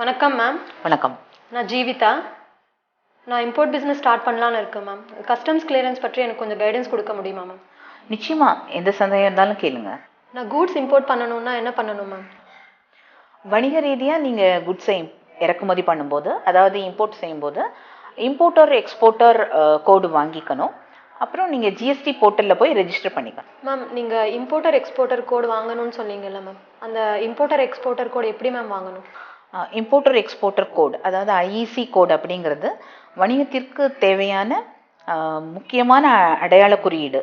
வணக்கம் மேம் வணக்கம். நான் ஜீவிதா. நான் இம்போர்ட் பிஸ்னஸ் ஸ்டார்ட் பண்ணலான்னு இருக்கேன் மேம் கஸ்டம்ஸ் கிளியரன்ஸ் பற்றி எனக்கு கொஞ்சம் கைடன்ஸ் கொடுக்க முடியுமா மேம் நிச்சயமா. எந்த சந்தேகம் இருந்தாலும் கேளுங்க. நான் கூட்ஸ் இம்போர்ட் பண்ணணும்னா என்ன பண்ணணும் மேம் வணிக ரீதியாக நீங்கள் குட்ஸை இறக்குமதி பண்ணும்போது அதாவது இம்போர்ட் செய்யும்போது இம்போர்ட்டர் எக்ஸ்போர்ட்டர் கோடு வாங்கிக்கணும். அப்புறம் நீங்கள் ஜிஎஸ்டி போர்ட்டலில் போய் ரெஜிஸ்டர் பண்ணிக்கணும். மேம் நீங்கள் இம்போர்ட்டர் எக்ஸ்போர்ட்டர் கோடு வாங்கணும்னு சொன்னீங்கல்ல மேம் அந்த இம்போர்ட்டர் எக்ஸ்போர்ட்டர் கோடு எப்படி மேம் வாங்கணும்? இம்போர்ட்டர் எக்ஸ்போர்ட்டர் கோடு அதாவது ஐஇசி கோடு அப்படிங்கிறது வணிகத்திற்கு தேவையான முக்கியமான அடையாள குறியீடு.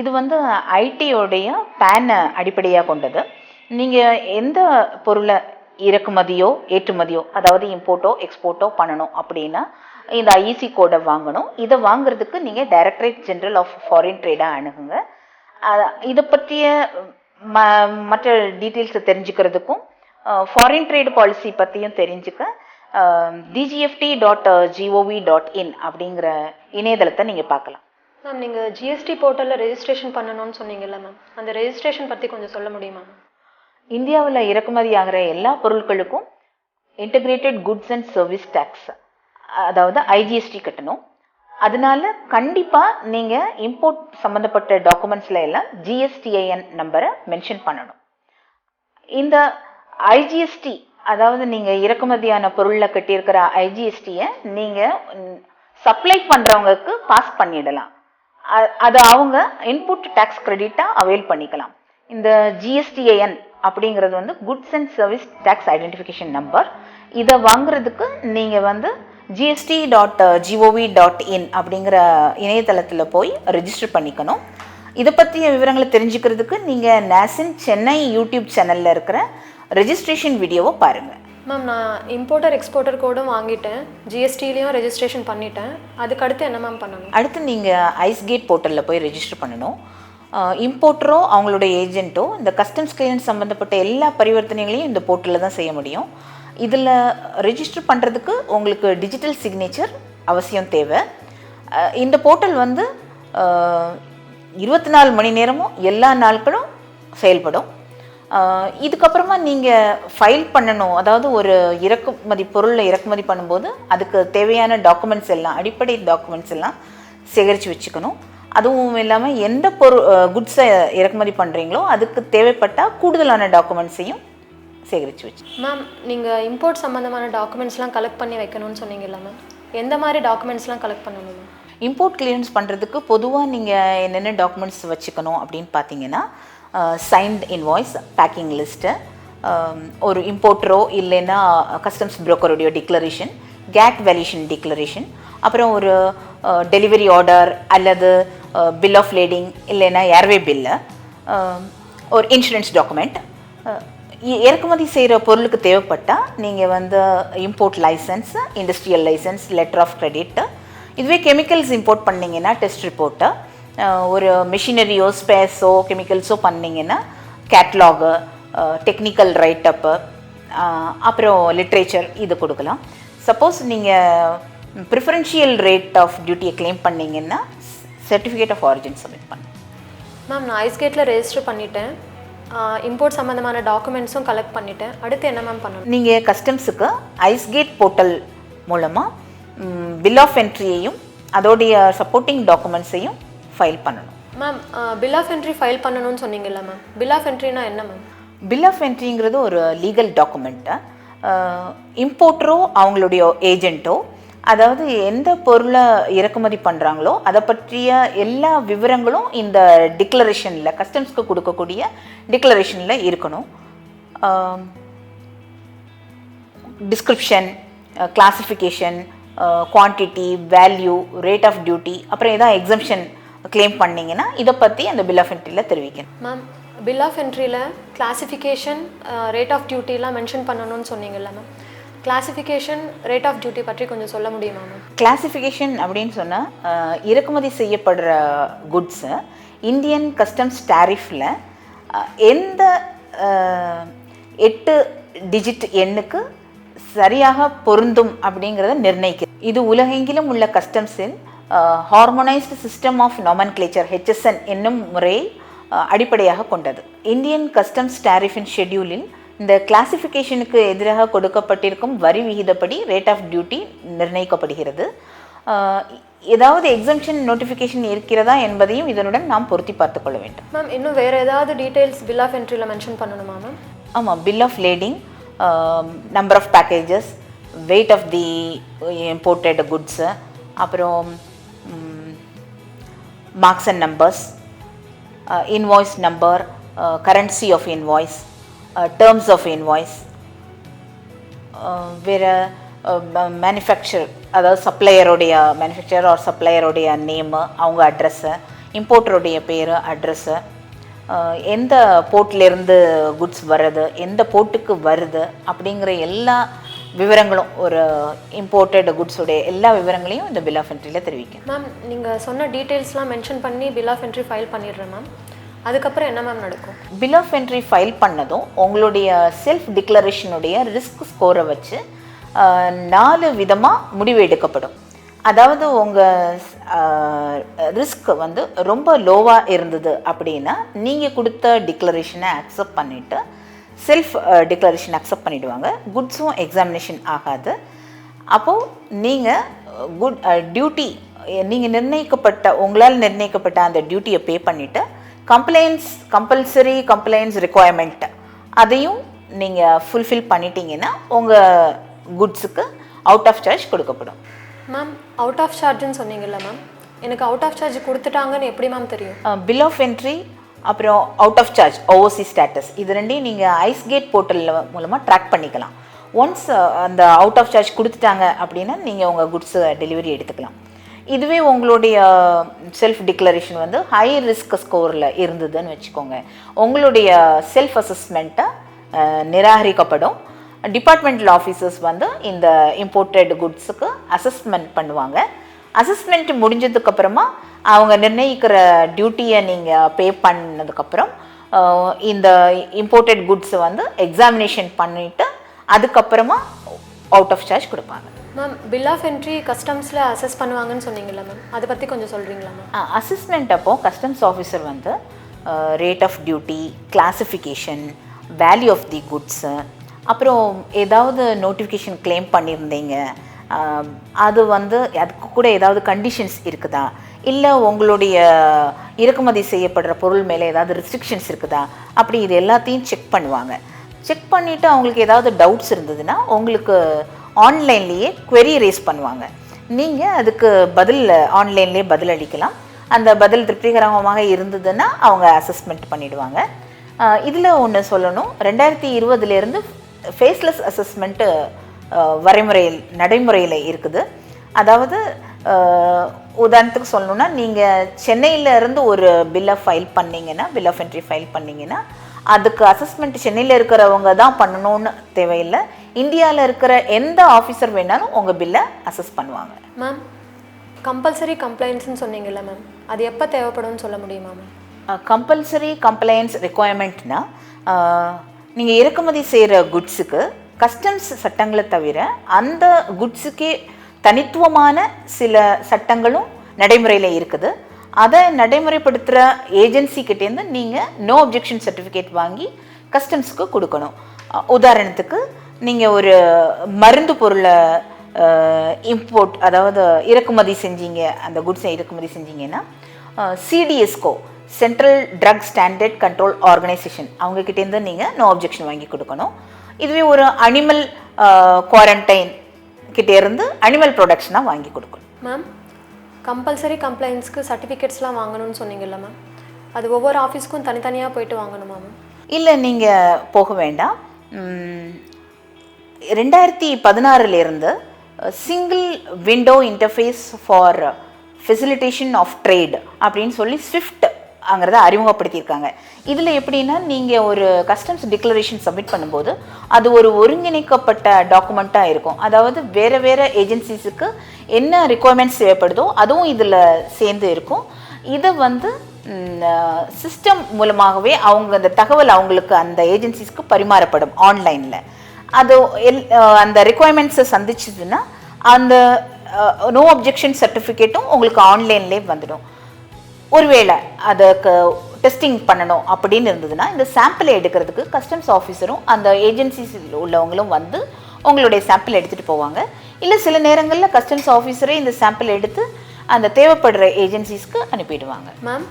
இது வந்து ஐடியோடைய பேனை அடிப்படையாக கொண்டது. நீங்கள் எந்த பொருளை இறக்குமதியோ ஏற்றுமதியோ அதாவது இம்போர்ட்டோ எக்ஸ்போர்ட்டோ பண்ணணும் அப்படின்னா இந்த ஐஇசி கோடை வாங்கணும். இதை வாங்குறதுக்கு நீங்கள் டைரக்டரேட் ஜென்ரல் ஆஃப் ஃபாரின் ட்ரேடாக அணுகுங்க. இதை பற்றிய ம மற்ற டீட்டெயில்ஸை தெரிஞ்சுக்கிறதுக்கும் ஃபாரின் ட்ரேட் பாலிசி பற்றியும் தெரிஞ்சுக்க DGFT dot gov dot in அப்படிங்கிற இணையதளத்தை நீங்கள் பார்க்கலாம். மேம் நீங்கள் ஜிஎஸ்டி போர்ட்டலில் ரெஜிஸ்ட்ரேஷன் பண்ணணும்னு சொன்னீங்கல்ல மேம் அந்த ரெஜிஸ்ட்ரேஷன் பற்றி கொஞ்சம் சொல்ல முடியுமா மேம்? இந்தியாவில் இறக்குமதி ஆகிற எல்லா பொருட்களுக்கும் integrated goods and service tax அதாவது ஐஜிஎஸ்டி கட்டணும். அதனால கண்டிப்பாக நீங்கள் இம்போர்ட் சம்மந்தப்பட்ட டாக்குமெண்ட்ஸில் எல்லாம் ஜிஎஸ்டிஐஎன் நம்பரை மென்ஷன் பண்ணணும். இந்த ஐஜிஎஸ்டி அதாவது நீங்கள் இறக்குமதியான பொருளில் கட்டியிருக்கிற ஐஜிஎஸ்டியை நீங்கள் சப்ளை பண்ணுறவங்களுக்கு பாஸ் பண்ணிடலாம். அ- அது அவங்க இன்புட் டேக்ஸ் கிரெடிட்டாக அவைல் பண்ணிக்கலாம். இந்த ஜிஎஸ்டிஐஎன் அப்படிங்கிறது வந்து goods and service tax identification number இதை வாங்குறதுக்கு நீங்கள் வந்து GST dot gov dot in அப்படிங்கிற இணையதளத்தில் போய் ரெஜிஸ்டர் பண்ணிக்கணும். இதை பற்றிய விவரங்களை தெரிஞ்சுக்கிறதுக்கு நீங்கள் நேசின் சென்னை யூடியூப் சேனலில் இருக்கிற ரெஜிஸ்ட்ரேஷன் வீடியோவை பாருங்கள் மேம் நான் இம்போர்ட்டர் எக்ஸ்போர்ட்டர் கோடும் வாங்கிட்டேன். ஜிஎஸ்டிலையும் ரெஜிஸ்ட்ரேஷன் பண்ணிட்டேன். அதுக்கு அடுத்து என்ன மேம் பண்ணணும்? அடுத்து நீங்கள் ஐஸ்கேட் போர்ட்டலில் போய் ரெஜிஸ்டர் பண்ணணும். இம்போர்ட்டரோ அவங்களுடைய ஏஜென்ட்டோ இந்த கஸ்டம்ஸ் கிளியரன்ஸ் சம்மந்தப்பட்ட எல்லா பரிவர்த்தனைகளையும் இந்த போர்ட்டலில் தான் செய்ய முடியும். இதில் ரெஜிஸ்டர் பண்ணுறதுக்கு உங்களுக்கு டிஜிட்டல் சிக்னேச்சர் அவசியம் தேவை. இந்த போர்ட்டல் வந்து இருபத்தி நாலு மணி நேரமும் எல்லா நாட்களும் செயல்படும். இதுக்கப்புறமா நீங்கள் ஃபைல் பண்ணணும். அதாவது ஒரு இறக்குமதி பொருளை இறக்குமதி பண்ணும்போது அதுக்கு தேவையான டாக்குமெண்ட்ஸ் எல்லாம் அடிப்படை டாக்குமெண்ட்ஸ் எல்லாம் சேகரித்து வச்சுக்கணும். அதுவும் இல்லாமல் எந்த பொருள் குட்ஸை இறக்குமதி பண்ணுறீங்களோ அதுக்கு தேவைப்பட்டால் கூடுதலான டாக்குமெண்ட்ஸையும் சேகரித்து வச்சு மேம் நீங்கள் இம்போர்ட் சம்மந்தமான டாக்குமெண்ட்ஸ்லாம் கலெக்ட் பண்ணி வைக்கணும்னு சொன்னீங்கல்ல மேம் எந்த மாதிரி டாக்குமெண்ட்ஸ்லாம் கலெக்ட் பண்ணணும் இம்போர்ட் கிளியரன்ஸ் பண்ணுறதுக்கு பொதுவாக நீங்கள் என்னென்ன டாக்குமெண்ட்ஸ் வச்சுக்கணும் அப்படின்னு பார்த்தீங்கன்னா சைன்ட் இன்வாய்ஸ் பேக்கிங் லிஸ்ட்டு ஒரு இம்போர்ட்டரோ இல்லைன்னா கஸ்டம்ஸ் புரோக்கருடைய டிக்ளரேஷன் கேட் வேல்யூஷன் டிக்ளரேஷன் அப்புறம் ஒரு uh, டெலிவரி ஆர்டர் அல்லது பில் ஆஃப் லேடிங் இல்லைன்னா ஏர்வே பில்லு um, ஒரு uh, இன்சூரன்ஸ் டாக்குமெண்ட் இறக்குமதி செய்கிற பொருளுக்கு தேவைப்பட்டால் நீங்கள் வந்து import licence industrial licence letter of credit இதுவே கெமிக்கல்ஸ் இம்போர்ட் பண்ணிங்கன்னா டெஸ்ட் ரிப்போர்ட்டு ஒரு மிஷினரியோ ஸ்பேஸோ கெமிக்கல்ஸோ பண்ணீங்கன்னா கேட்லாகு டெக்னிக்கல் ரைட்டப்பு அப்புறம் லிட்ரேச்சர் இது கொடுக்கலாம். சப்போஸ் நீங்கள் ப்ரிஃபரன்ஷியல் ரேட் ஆஃப் டியூட்டியை கிளைம் பண்ணீங்கன்னா சர்டிஃபிகேட் ஆஃப் ஆரிஜின் சப்மிட் பண்ணணும் மேம் நான் ஐஸ்கேட்டில் ரெஜிஸ்டர் பண்ணிட்டேன். இம்போர்ட் சம்மந்தமான டாக்குமெண்ட்ஸும் கலெக்ட் பண்ணிட்டேன். அடுத்து என்ன மேம் பண்ணணும்? நீங்கள் கஸ்டம்ஸுக்கு ஐஸ்கேட் போர்ட்டல் மூலமாக பில் ஆஃப் என்ட்ரியையும் அதோடைய சப்போர்ட்டிங் டாக்குமெண்ட்ஸையும் ஃபைல் பண்ணணும். Ma'am bill of entry file பண்ணணும்னு சொன்னீங்கல்ல மேம் பில் ஆஃப் என்ட்ரினா என்ன மேம் பில் ஆஃப் என்ட்ரிங்கிறது ஒரு லீகல் டாக்குமெண்ட்டு இம்போர்ட்டரோ அவங்களுடைய ஏஜென்ட்டோ அதாவது எந்த பொருளை இறக்குமதி பண்ணுறாங்களோ அதை பற்றிய எல்லா விவரங்களும் இந்த டிக்ளரேஷனில் கஸ்டம்ஸ்க்கு கொடுக்கக்கூடிய டிக்ளரேஷனில் இருக்கணும். Description classification quantity value rate of duty அப்புறம் எதாவது எக்ஸம்ஷன் claim பண்ணீங்கன்னா இதை பற்றி அந்த பில் ஆஃப் என்ட்ரியில் தெரிவிக்கணும். மேம் பில் ஆஃப் என்ட்ரியில் கிளாசிஃபிகேஷன் ரேட் ஆஃப் டியூட்டிலாம் மென்ஷன் பண்ணணும்னு சொன்னீங்கல்ல ma'am classification rate of duty பற்றி கொஞ்சம் சொல்ல முடியுமா மேம் கிளாசிஃபிகேஷன் அப்படின்னு சொன்னால் இறக்குமதி செய்யப்படுற குட்ஸு இந்தியன் கஸ்டம்ஸ் டேரிஃபில் எந்த அஹ், எட்டு டிஜிட் எண்ணுக்கு சரியாக பொருந்தும் அப்படிங்கிறத நிர்ணயிக்குது. இது உலகெங்கிலும் உள்ள கஸ்டம்ஸில் harmonised system of nomenclature HSN என்னும் முறையை அஹ், அடிப்படையாக கொண்டது. இந்தியன் கஸ்டம்ஸ் டேரிஃபின் ஷெட்யூலில் இந்த கிளாசிஃபிகேஷனுக்கு எதிராக கொடுக்கப்பட்டிருக்கும் வரி விகிதப்படி ரேட் ஆஃப் டியூட்டி நிர்ணயிக்கப்படுகிறது. ஏதாவது எக்ஸம்ஷன் நோட்டிஃபிகேஷன் இருக்கிறதா என்பதையும் இதனுடன் நாம் பொருத்தி பார்த்துக் கொள்ள வேண்டும். மேம் இன்னும் வேறு ஏதாவது டீட்டெயில்ஸ் பில் ஆஃப் என்ட்ரியில் மென்ஷன் பண்ணணுமா மேம் ஆமாம் bill of lading number of packages weight of the imported goods அப்புறம் marks and numbers invoice number currency of invoice terms of invoice வேறு மேனுஃபேக்சர் அதாவது சப்ளையருடைய மேனுஃபேக்சர் ஆர் சப்ளையருடைய நேமு அவங்க address இம்போர்ட்டருடைய பேர் அட்ரஸ்ஸு எந்த போர்ட்லேருந்து குட்ஸ் வருது எந்த போர்ட்டுக்கு வருது அப்படிங்கிற எல்லா விவரங்களும் ஒரு இம்போர்ட்டட் குட்ஸுடைய எல்லா விவரங்களையும் இந்த பில் ஆஃப் என்ட்ரியில் தெரிவிக்கும் மேம் நீங்கள் சொன்ன டீட்டெயில்ஸ்லாம் மென்ஷன் பண்ணி பில் ஆஃப் என்ட்ரி ஃபைல் பண்ணிடுறேன் மேம் அதுக்கப்புறம் என்ன மேம் நடக்கும்? பில் ஆஃப் என்ட்ரி ஃபைல் பண்ணதும் உங்களுடைய செல்ஃப் டிக்ளரேஷனுடைய ரிஸ்க் ஸ்கோரை வச்சு நாலு விதமாக முடிவு எடுக்கப்படும். அதாவது உங்கள் ரிஸ்க் வந்து ரொம்ப லோவாக இருந்தது அப்படின்னா நீங்கள் கொடுத்த டிக்ளரேஷனை அக்செப்ட் பண்ணிவிட்டு செல்ஃப் டிக்ளரேஷன் அக்செப்ட் பண்ணிடுவாங்க. குட்ஸும் எக்ஸாமினேஷன் ஆகாது. அப்போது நீங்கள் குட் டியூட்டி நீங்கள் நிர்ணயிக்கப்பட்ட உங்களால் நிர்ணயிக்கப்பட்ட அந்த டியூட்டியை பே பண்ணிவிட்டு கம்ப்ளைண்ட்ஸ் கம்பல்சரி கம்ப்ளைண்ட்ஸ் ரெக்குவயர்மெண்ட் அதையும் நீங்கள் ஃபுல்ஃபில் பண்ணிட்டீங்கன்னா உங்கள் குட்ஸுக்கு அவுட் ஆஃப் சார்ஜ் கொடுக்கப்படும். மேம் அவுட் ஆஃப் சார்ஜ்னு சொன்னீங்கல்ல மேம் எனக்கு அவுட் ஆஃப் சார்ஜ் கொடுத்துட்டாங்கன்னு எப்படி மேம் தெரியும்? பில் ஆஃப் என்ட்ரி அப்புறம் out of charge OOC status இது ரெண்டையும் நீங்கள் ஐஸ் கேட் போர்ட்டலில் மூலமாக ட்ராக் பண்ணிக்கலாம். ஒன்ஸ் அந்த அவுட் ஆஃப் சார்ஜ் கொடுத்துட்டாங்க அப்படின்னா நீங்கள் உங்கள் குட்ஸை டெலிவரி எடுத்துக்கலாம். இதுவே உங்களுடைய செல்ஃப் டிக்ளரேஷன் வந்து ஹை ரிஸ்க் ஸ்கோரில் இருந்ததுன்னு வச்சுக்கோங்க. உங்களுடைய செல்ஃப் அசஸ்மெண்ட்டை நிராகரிக்கப்படும். டிபார்ட்மெண்டல் ஆஃபீஸர்ஸ் வந்து இந்த இம்போர்ட்டட் குட்ஸுக்கு அசஸ்மெண்ட் பண்ணுவாங்க. அசஸ்மெண்ட் முடிஞ்சதுக்கப்புறமா அவங்க நிர்ணயிக்கிற டியூட்டியை நீங்கள் பே பண்ணதுக்கப்புறம் இந்த இம்போர்ட்டட் குட்ஸை வந்து எக்ஸாமினேஷன் பண்ணிவிட்டு அதுக்கப்புறமா அவுட் ஆஃப் சார்ஜ் கொடுப்பாங்க. மேம் பில் ஆஃப் என்ட்ரி கஸ்டம்ஸில் அசஸ் பண்ணுவாங்கன்னு சொன்னீங்கல்ல மேம் அதை பற்றி கொஞ்சம் சொல்கிறீங்களா மேம் அசிஸ்மெண்ட் அப்போ கஸ்டம்ஸ் ஆஃபீஸர் வந்து rate of duty classification value of the goods அப்புறம் ஏதாவது நோட்டிஃபிகேஷன் claim பண்ணியிருந்தீங்க அது வந்து அதுக்கு கூட ஏதாவது கண்டிஷன்ஸ் இருக்குதா? இல்லை உங்களுடைய இறக்குமதி செய்யப்படுற பொருள் மேலே ஏதாவது ரெஸ்ட்ரிக்ஷன்ஸ் இருக்குதா? அப்படி இது எல்லாத்தையும் செக் பண்ணுவாங்க. செக் பண்ணிவிட்டு அவங்களுக்கு ஏதாவது டவுட்ஸ் இருந்ததுன்னா உங்களுக்கு ஆன்லைன்லேயே குவெரி ரேஸ் பண்ணுவாங்க. நீங்கள் அதுக்கு பதில் ஆன்லைன்லேயே பதில் அளிக்கலாம். அந்த பதில் திருப்திகரமாக இருந்ததுன்னா அவங்க அசஸ்மெண்ட் பண்ணிவிடுவாங்க இதில் ஒன்று சொல்லணும். ரெண்டாயிரத்தி இருபதுலேருந்து ஃபேஸ்லெஸ் அசஸ்மெண்ட்டு வரைமுறையில் நடைமுறையில் இருக்குது. அதாவது உதாரணத்துக்கு சொல்லணும்னா நீங்கள் சென்னையில இருந்து ஒரு பில்லை ஃபைல் பண்ணீங்கன்னா பில் ஆஃப் என்ட்ரி ஃபைல் பண்ணீங்கன்னா அதுக்கு அசஸ்மெண்ட் சென்னையில் இருக்கிறவங்க தான் பண்ணணும்னு தேவையில்லை. இந்தியாவில் இருக்கிற எந்த ஆஃபீஸர் வேணாலும் உங்கள் பில்லை அசஸ் பண்ணுவாங்க. மேம் கம்பல்சரி கம்ப்ளைண்ட்ஸ்னு சொன்னீங்கல்ல மேம் அது எப்போ தேவைப்படும்னு சொல்ல முடியுமா மேம் கம்பல்சரி கம்ப்ளைண்ட்ஸ் ரெக்குவயர்மெண்ட்னா நீங்கள் இறக்குமதி செய்கிற குட்ஸுக்கு கஸ்டம்ஸ் சட்டங்களை தவிர அந்த குட்ஸுக்கே தனித்துவமான சில சட்டங்களும் நடைமுறையில் இருக்குது. அதை நடைமுறைப்படுத்துகிற ஏஜென்சிக்கிட்டேருந்து நீங்கள் நோ அப்ஜெக்ஷன் சர்டிஃபிகேட் வாங்கி கஸ்டம்ஸுக்கு கொடுக்கணும். உதாரணத்துக்கு நீங்கள் ஒரு மருந்து பொருளை இம்போர்ட் அதாவது இறக்குமதி செஞ்சீங்க அந்த குட்ஸை இறக்குமதி செஞ்சீங்கன்னா CDSCO central drug standard control organisation அவங்கக்கிட்டேருந்து நீங்கள் நோ அப்ஜெக்ஷன் வாங்கி கொடுக்கணும். இதுவே ஒரு அனிமல் குவாரண்டைன் கிட்டேருந்து அனிமல் ப்ரொடக்ஷனாக வாங்கி கொடுக்கணும் மேம் கம்பல்சரி கம்ப்ளைண்ட்ஸ்க்கு சர்டிஃபிகேட்ஸ்லாம் வாங்கணும்னு சொன்னீங்கல்ல மேம் அது ஒவ்வொரு ஆஃபீஸ்க்கும் தனித்தனியாக போயிட்டு வாங்கணுமா மேம் இல்லை நீங்கள் போக வேண்டாம். ரெண்டாயிரத்தி பதினாறுலேருந்து single window interface for facilitation of trade அப்படின்னு சொல்லி ஸ்விஃப்ட் அங்கிறத அறிமுகப்படுத்தியிருக்காங்க. இதில் எப்படின்னா நீங்கள் ஒரு கஸ்டம்ஸ் டிக்ளரேஷன் சப்மிட் பண்ணும்போது அது ஒரு ஒருங்கிணைக்கப்பட்ட டாக்குமெண்ட்டாக இருக்கும். அதாவது வேறு வேறு ஏஜென்சிஸுக்கு என்ன ரிக்குவயர்மெண்ட்ஸ் தேவைப்படுதோ அதுவும் இதில் சேர்ந்து இருக்கும். இதை வந்து சிஸ்டம் மூலமாகவே அவங்க அந்த தகவல் அவங்களுக்கு அந்த ஏஜென்சிஸ்க்கு பரிமாறப்படும் ஆன்லைனில் அது எல் அந்த ரிக்குவயர்மெண்ட்ஸை சந்திச்சதுன்னா அந்த நோ அப்ஜெக்ஷன் சர்டிஃபிகேட்டும் உங்களுக்கு ஆன்லைன்லேயே வந்துடும். ஒருவேளை அதுக்கு டெஸ்டிங் பண்ணணும் அப்படின்னு இருந்ததுன்னா இந்த சாம்பிளை எடுக்கிறதுக்கு கஸ்டம்ஸ் ஆஃபீஸரும் அந்த ஏஜென்சிஸ் உள்ளவங்களும் வந்து உங்களுடைய சாம்பிள் எடுத்துகிட்டு போவாங்க. இல்லை சில நேரங்களில் கஸ்டம்ஸ் ஆஃபீஸரே இந்த சாம்பிள் எடுத்து அந்த தேவைப்படுற ஏஜென்சிஸ்க்கு அனுப்பிடுவாங்க. Ma'am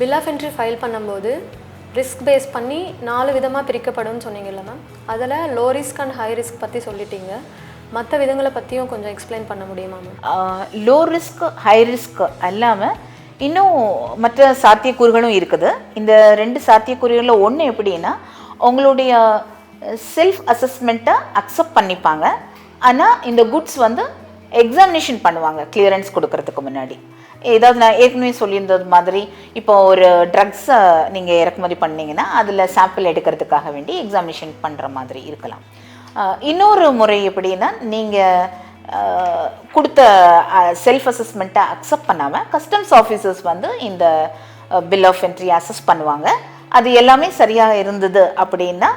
bill of entry file பண்ணும்போது ரிஸ்க் பேஸ் பண்ணி நாலு விதமாக பிரிக்கப்படும்னு சொன்னீங்கல்ல மேம் அதில் low risk and high risk பற்றி சொல்லிட்டீங்க. மற்ற விதங்களை பற்றியும் கொஞ்சம் எக்ஸ்பிளைன் பண்ண முடியுமா ma'am low risk high risk அல்லாமல் இன்னும் மற்ற சாத்தியக்கூறுகளும் இருக்குது. இந்த ரெண்டு சாத்தியக்கூறுகளில் ஒன்று எப்படின்னா உங்களுடைய செல்ஃப் அசஸ்மெண்ட்டை அக்செப்ட் பண்ணிப்பாங்க. ஆனால் இந்த குட்ஸ் வந்து எக்ஸாமினேஷன் பண்ணுவாங்க கிளியரன்ஸ் கொடுக்கறதுக்கு முன்னாடி. ஏதாவது நான் ஏற்கனவே சொல்லியிருந்தது மாதிரி இப்போ ஒரு ட்ரக்ஸை நீங்கள் இறக்குமதி பண்ணீங்கன்னா அதில் சாம்பிள் எடுக்கிறதுக்காக வேண்டி எக்ஸாமினேஷன் பண்ணுற மாதிரி இருக்கலாம். இன்னொரு முறை எப்படின்னா நீங்கள் கொடுத்த செல்ஃப் அசஸ்மெண்ட்டை அக்செப்ட் பண்ணாமல் கஸ்டம்ஸ் ஆஃபீஸர்ஸ் வந்து இந்த பில் ஆஃப் என்ட்ரி அசஸ் பண்ணுவாங்க. அது எல்லாமே சரியாக இருந்தது அப்படின்னா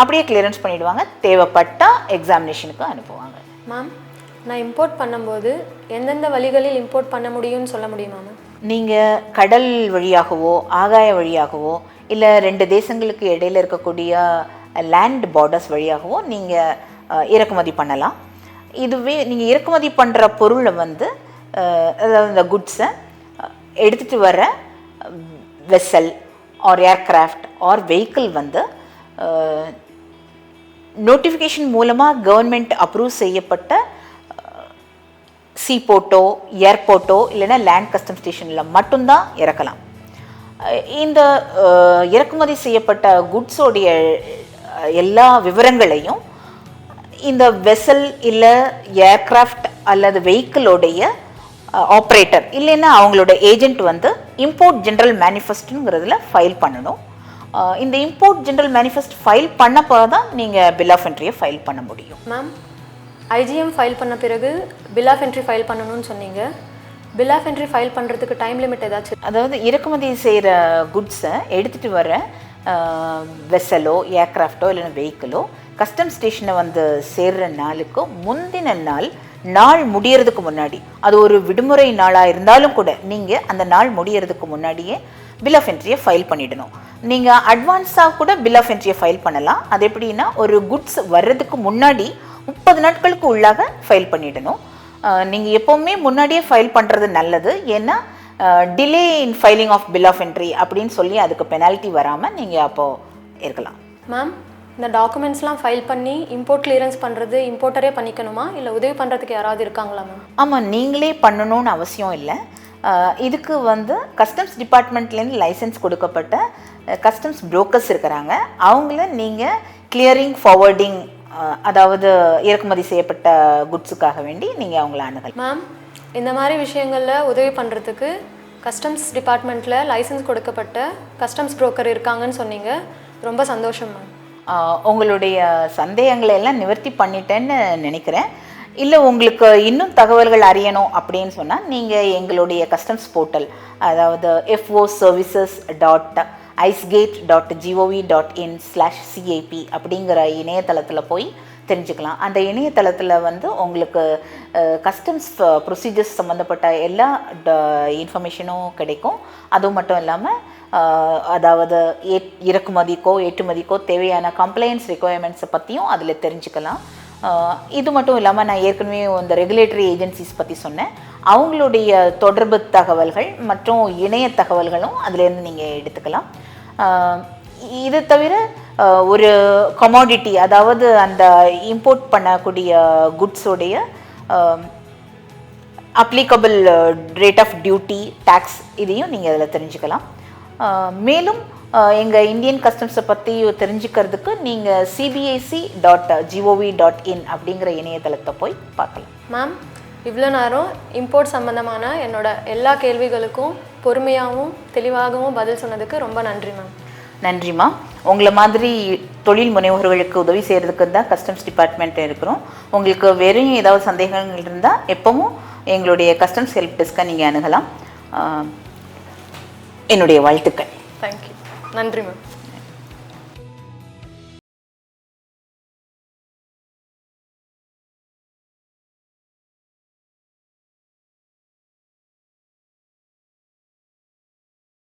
அப்படியே கிளியரன்ஸ் பண்ணிடுவாங்க. தேவைப்பட்டால் எக்ஸாமினேஷனுக்கு அனுப்புவாங்க. மேம் நான் இம்போர்ட் பண்ணும்போது எந்தெந்த வழிகளில் இம்போர்ட் பண்ண முடியும்னு சொல்ல முடியுமா மேம் நீங்கள் கடல் வழியாகவோ ஆகாய வழியாகவோ இல்லை ரெண்டு தேசங்களுக்கு இடையில இருக்கக்கூடிய லேண்ட் பார்டர்ஸ் வழியாகவோ நீங்கள் இறக்குமதி பண்ணலாம். இதுவே நீங்கள் இறக்குமதி பண்ணுற பொருளை வந்து அதாவது இந்த குட்ஸை எடுத்துகிட்டு வர vessel or aircraft or vehicle வந்து நோட்டிஃபிகேஷன் மூலமாக கவர்மெண்ட் அப்ரூவ் செய்யப்பட்ட சீபோர்ட்டோ ஏர்போர்ட்டோ இல்லைனா லேண்ட் கஸ்டம் ஸ்டேஷனில் மட்டும்தான் இறக்கலாம். இந்த இறக்குமதி செய்யப்பட்ட குட்ஸோடைய எல்லா விவரங்களையும் இந்த வெசல் இல்லை ஏர்கிராஃப்ட் அல்லது வெஹிக்கிளோடைய ஆப்ரேட்டர் இல்லைன்னா அவங்களோட ஏஜென்ட் வந்து இம்போர்ட் ஜென்ரல் மேனிஃபெஸ்ட்டுங்கிறதுல ஃபைல் பண்ணணும். இந்த இம்போர்ட் ஜென்ரல் மேனிஃபெஸ்ட் ஃபைல் பண்ணப்போ தான் நீங்கள் பில் ஆஃப் என்ட்ரியை ஃபைல் பண்ண முடியும். மேம் ஐஜிஎம் ஃபைல் பண்ண பிறகு பில் ஆஃப் என்ட்ரி ஃபைல் பண்ணணும்னு சொன்னீங்க. பில் ஆஃப் என்ட்ரி ஃபைல் பண்ணுறதுக்கு டைம் லிமிட் ஏதாச்சும் அதாவது இறக்குமதி செய்கிற குட்ஸை எடுத்துகிட்டு வர வெசலோ ஏர்கிராஃப்டோ இல்லைன்னா வெஹிக்கிளோ கஸ்டம் ஸ்டேஷனை வந்து சேர்ற நாளுக்கு முந்தின நாள் நாள் முடியறதுக்கு முன்னாடி. அது ஒரு விடுமுறை நாளாக இருந்தாலும் கூட நீங்கள் அந்த நாள் முடியறதுக்கு முன்னாடியே பில் ஆஃப் என்ட்ரியை ஃபைல் பண்ணிடணும். நீங்கள் அட்வான்ஸாக கூட பில் ஆஃப் என்ட்ரியை ஃபைல் பண்ணலாம். அது எப்படின்னா ஒரு குட்ஸ் வர்றதுக்கு முன்னாடி முப்பது நாட்களுக்கு உள்ளாக ஃபைல் பண்ணிடணும். நீங்கள் எப்போவுமே முன்னாடியே ஃபைல் பண்ணுறது நல்லது. ஏன்னா delay in filing of bill of entry அப்படின்னு சொல்லி அதுக்கு பெனால்ட்டி வராமல் நீங்கள் அப்போது இருக்கலாம். மேம் இந்த டாக்குமெண்ட்ஸ்லாம் ஃபைல் பண்ணி இம்போர்ட் கிளியரன்ஸ் பண்ணுறது இம்போர்ட்டரே பண்ணிக்கணுமா? இல்லை உதவி பண்ணுறதுக்கு யாராவது இருக்காங்களா மேம் ஆமாம் நீங்களே பண்ணணும்னு அவசியம் இல்லை. இதுக்கு வந்து கஸ்டம்ஸ் டிபார்ட்மெண்ட்லேருந்து லைசன்ஸ் கொடுக்கப்பட்ட கஸ்டம்ஸ் புரோக்கர்ஸ் இருக்கிறாங்க. அவங்கள நீங்கள் கிளியரிங் ஃபார்வர்டிங் அதாவது இறக்குமதி செய்யப்பட்ட குட்ஸுக்காக வேண்டி நீங்கள் அவங்கள அணுகலாம் மேம் இந்த மாதிரி விஷயங்களில் உதவி பண்ணுறதுக்கு கஸ்டம்ஸ் டிபார்ட்மெண்ட்டில் லைசன்ஸ் கொடுக்கப்பட்ட கஸ்டம்ஸ் புரோக்கர் இருக்காங்கன்னு சொன்னீங்க. ரொம்ப சந்தோஷம் மேம் உங்களுடைய சந்தேகங்களை எல்லாம் நிவர்த்தி பண்ணிட்டேன்னு நினைக்கிறேன். இல்லை உங்களுக்கு இன்னும் தகவல்கள் அறியணும் அப்படின்னு சொன்னால் நீங்கள் எங்களுடைய கஸ்டம்ஸ் போர்ட்டல் அதாவது FO services dot ICEGATE dot gov dot in slash CIP அப்படிங்கிற இணையதளத்தில் போய் தெரிஞ்சுக்கலாம். அந்த இணையதளத்தில் வந்து உங்களுக்கு கஸ்டம்ஸ் ப்ரொசீஜர்ஸ் சம்மந்தப்பட்ட எல்லா இன்ஃபர்மேஷனும் கிடைக்கும். அதுவும் மட்டும் இல்லாமல் அதாவது ஏ- இறக்குமதிக்கோ ஏற்றுமதிக்கோ தேவையான கம்ப்ளைண்ட்ஸ் ரெக்குயர்மெண்ட்ஸை பற்றியும் அதில் தெரிஞ்சுக்கலாம். இது மட்டும் இல்லாமல் நான் ஏற்கனவே இந்த ரெகுலேட்டரி ஏஜென்சிஸ் பற்றி சொன்னேன். அவங்களுடைய தொடர்பு தகவல்கள் மற்றும் இணைய தகவல்களும் அதுலேருந்து நீங்கள் எடுத்துக்கலாம். இது தவிர ஒரு கமாடிட்டி அதாவது அந்த இம்போர்ட் பண்ணக்கூடிய குட்ஸோடைய applicable rate of duty tax இதையும் நீங்கள் அதில் தெரிஞ்சுக்கலாம். மேலும் எங்கள் இந்தியன் கஸ்டம்ஸை பற்றி தெரிஞ்சுக்கிறதுக்கு நீங்கள் CBIC dot gov dot in அப்படிங்கிற இணையதளத்தை போய் பார்க்கலாம். மேம் இவ்வளோ நேரம் இம்போர்ட் சம்மந்தமான என்னோட எல்லா கேள்விகளுக்கும் பொறுமையாகவும் தெளிவாகவும் பதில் சொன்னதுக்கு ரொம்ப நன்றி மேம் நன்றிம்மா உங்களை மாதிரி தொழில் முனைவோர்களுக்கு உதவி செய்கிறதுக்கு தான் கஸ்டம்ஸ் டிபார்ட்மெண்ட் இருக்கிறோம். உங்களுக்கு வெறும் ஏதாவது சந்தேகங்கள் இருந்தால் எப்பவும் எங்களுடைய கஸ்டம்ஸ் ஹெல்ப் டெஸ்க்கை நீங்கள் அணுகலாம். என்னுடைய வாழ்த்துக்கள். தேங்க்யூ நன்றி மேம்